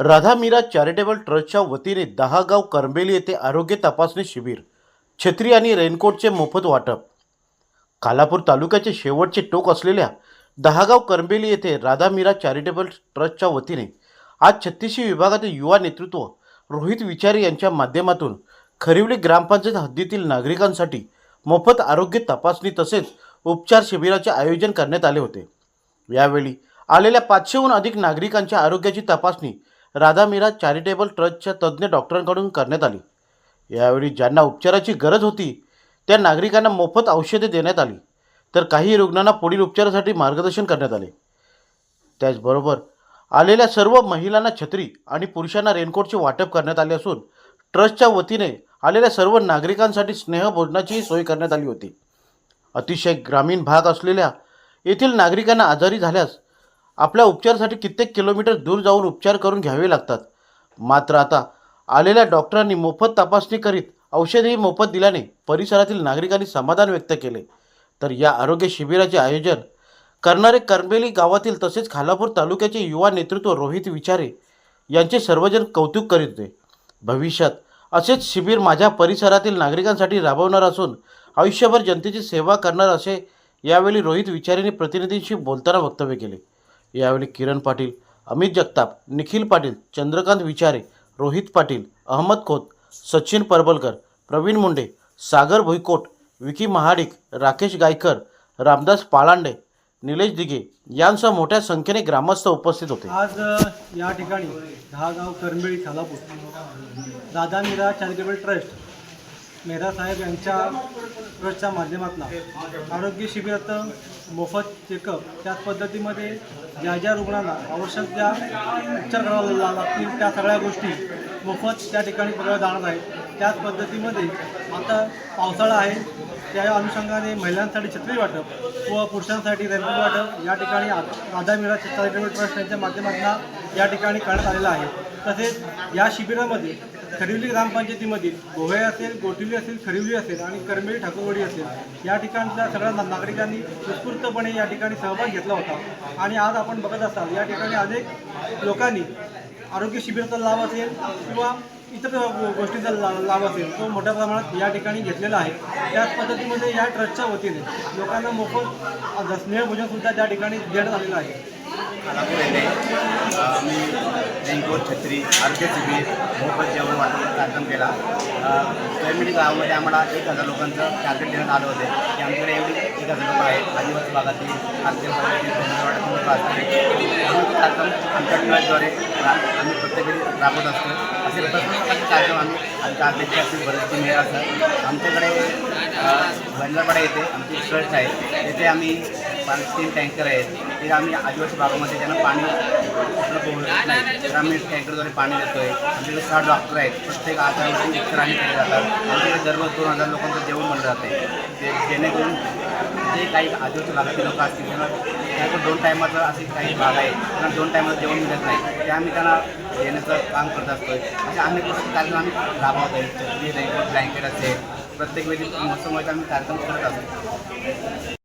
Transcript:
Radha Meera charitable ट्रस्टच्या वतीने दहागाव करंबेली येथे आरोग्य तपासणी शिबिर छत्री आणि रेनकोटचे मोफत वाटप. कालापूर तालुक्याचे शेवटचे टोक असलेल्या दहागाव करंबेली येथे राधा मीरा चॅरिटेबल ट्रस्टच्या वतीने आज छत्तीसशे विभागातील युवा नेतृत्व रोहित विचारे यांच्या माध्यमातून खरिवली ग्रामपंचायत हद्दीतील नागरिकांसाठी मोफत आरोग्य तपासणी तसेच उपचार शिबिराचे आयोजन करण्यात आले होते. यावेळी आलेल्या पाचशेहून अधिक नागरिकांच्या आरोग्याची तपासणी राधा मीरा चॅरिटेबल ट्रस्टच्या तज्ज्ञ डॉक्टरांकडून करण्यात आली. यावेळी ज्यांना उपचाराची गरज होती त्या नागरिकांना मोफत औषधे देण्यात आली. तर काही रुग्णांना पुढील उपचारासाठी मार्गदर्शन करण्यात आले. त्याचबरोबर आलेल्या सर्व महिलांना छत्री आणि पुरुषांना रेनकोटचे वाटप करण्यात आले असून ट्रस्टच्या वतीने आलेल्या सर्व नागरिकांसाठी स्नेहभोजनाचीही सोय करण्यात आली होती. अतिशय ग्रामीण भाग असलेल्या येथील नागरिकांना आजारी झाल्यास आपल्या उपचारासाठी कित्येक किलोमीटर दूर जाऊन उपचार करून घ्यावे लागतात. मात्र आता आलेल्या डॉक्टरांनी मोफत तपासणी करीत औषधेही मोफत दिल्याने परिसरातील नागरिकांनी समाधान व्यक्त केले. तर या आरोग्य शिबिराचे आयोजन करणारे करंबेली गावातील तसेच खालापूर तालुक्याचे युवा नेतृत्व रोहित विचारे यांचे सर्वजण कौतुक करीत होते. भविष्यात असेच शिबिर माझ्या परिसरातील नागरिकांसाठी राबवणार असून आयुष्यभर जनतेची सेवा करणार असे यावेळी रोहित विचारेंनी प्रतिनिधींशी बोलताना वक्तव्य केले. यावेळी किरण पाटील अमित जगताप निखिल पाटील चंद्रकांत विचारे रोहित पाटील अहमद खोत सचिन परबलकर प्रवीण मुंडे सागर भुईकोट विकी महाडिक राकेश गायकर रामदास पालांडे निलेश दिघे यांसह मोठ्या संख्येने ग्रामस्थ उपस्थित होते. आज या ठिकाणी दहागाव करंबेळी खालापूर दादा निरा चॅरिटेबल ट्रस्ट मेहरा साहेब यांच्या ट्रस्टच्या माध्यमातून. आरोग्य शिबिरात मोफत चेकअप. त्याच पद्धतीमध्ये ज्या ज्या रुग्णांना आवश्यक त्या उपचार करावे लागतील त्या सगळ्या गोष्टी मोफत त्या ठिकाणी पुरवल्या जाणार आहेत. त्याच पद्धतीमध्ये आता पावसाळा आहे. त्या अनुषंगाने महिलांसाठी छत्री वाटप व पुरुषांसाठी रेनकोट वाटप या ठिकाणी आ- राधा मीरा चॅरिटेबल ट्रस्ट यांच्या माध्यमातून या ठिकाणी करण्यात आलेलं आहे. तसेच या शिबिरामध्ये खरिवली ग्रामपंचायतीमधील गोवे असेल गोटिवली असेल खरिवली असेल आणि करमेळी ठाकूरवाडी असेल या ठिकाणच्या सगळ्या नागरिकांनी उत्स्फूर्तपणे या ठिकाणी सहभाग घेतला होता. आणि आज आपण बघत असाल या ठिकाणी अनेक लोकांनी आरोग्य शिबिराचा लाभ असेल किंवा इतर गोष्टीचा गोष्टींचा ला लाभ असेल तो मोठ्या प्रमाणात या ठिकाणी घेतलेला आहे. त्याच पद्धतीमध्ये या ट्रस्टच्या वतीने लोकांना मोफत स्नेहभोजनसुद्धा त्या ठिकाणी देण्यात आलेलं आहे. येथे मी रेनकोट छत्री आरोग्य शिबिर मोफत जेवण वाटण्याचा कार्यक्रम केला. कैमिडी गावामध्ये आम्हाला एक हजार लोकांचं टार्गेट देण्यात आलं होतं. की आमच्याकडे एवढी एक हजार लोक आहेत. आदिवासी भागातील आर्थिक भागातील कार्यक्रम आमच्या ट्रस्टद्वारे आम्ही प्रत्येक राबवत असतो. असे प्रत्येक कार्यक्रम आम्ही आमच्या अध्यक्ष असतील बरेचसे मेयर असतात. आमच्याकडे बंजारपाडा येथे आमची ट्रस्ट आहे. तिथे आम्ही पाच तीन टँकर आहेत. ते आम्ही आदिवासी भागामध्ये त्यांना पाणी उपलब्ध नाही. तर आम्ही टँकरद्वारे पाणी देतोय. आमच्याकडे सहा डॉक्टर आहेत. प्रत्येक आजारावरती उपचार आम्ही केले जातात. आमच्याकडे दररोज दोन हजार लोकांचं जेवण बनलं जाते. जे जेणेकरून जे काही आदिवासी भागातील लोक असतील त्यांना त्यांना दोन टायमाचं असे काही भाग आहे त्यांना दोन टायमाचं जेवण मिळत नाही. ते आम्ही त्यांना देण्याचं काम करत असतोय. असे अनेक गोष्टी कार्यक्रम आम्ही राबवत आहे. ब्लँकेट असेल प्रत्येक वेळी मोसमाचे आम्ही कार्यक्रम करत असतो.